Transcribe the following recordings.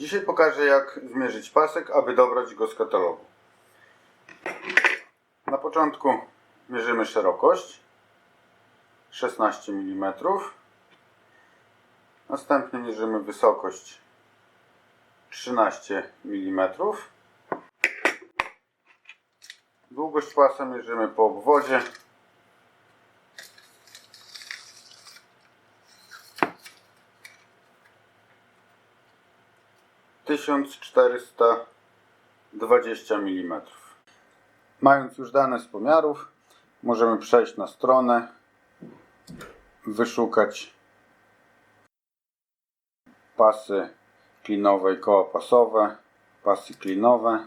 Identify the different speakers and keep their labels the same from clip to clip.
Speaker 1: Dzisiaj pokażę jak zmierzyć pasek, aby dobrać go z katalogu. Na początku mierzymy szerokość 16 mm. Następnie mierzymy wysokość 13 mm. Długość pasa mierzymy po obwodzie. Tysiąc czterysta dwadzieścia milimetrów. Mając już dane z pomiarów, możemy przejść na stronę, wyszukać pasy klinowe i koła pasowe, pasy klinowe.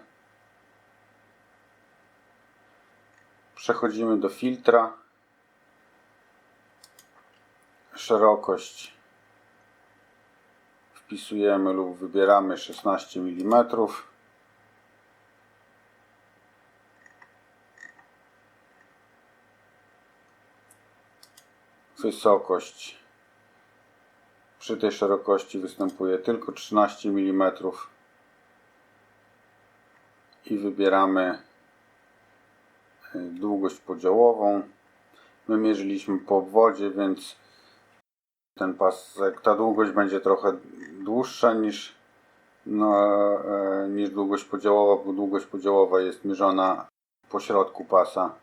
Speaker 1: Przechodzimy do filtra. Szerokość wpisujemy lub wybieramy 16 mm. Wysokość przy tej szerokości występuje tylko 13 mm i wybieramy y, długość podziałową. My mierzyliśmy po obwodzie, więc ten pasek, ta długość będzie trochę dłuższa niż, no, e, niż długość podziałowa, bo długość podziałowa jest mierzona po środku pasa.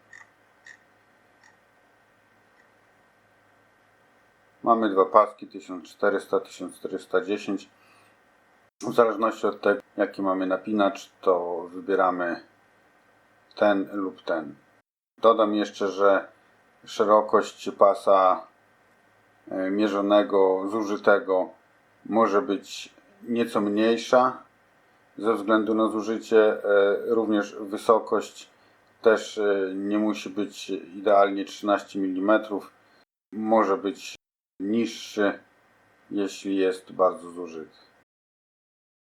Speaker 1: Mamy dwa paski 1400-1410. W zależności od tego, jaki mamy napinacz, to wybieramy ten lub ten. Dodam jeszcze, że szerokość pasa mierzonego, zużytego może być nieco mniejsza ze względu na zużycie. E, Również wysokość też e, nie musi być idealnie 13 mm. Może być niższy, jeśli jest bardzo zużyty.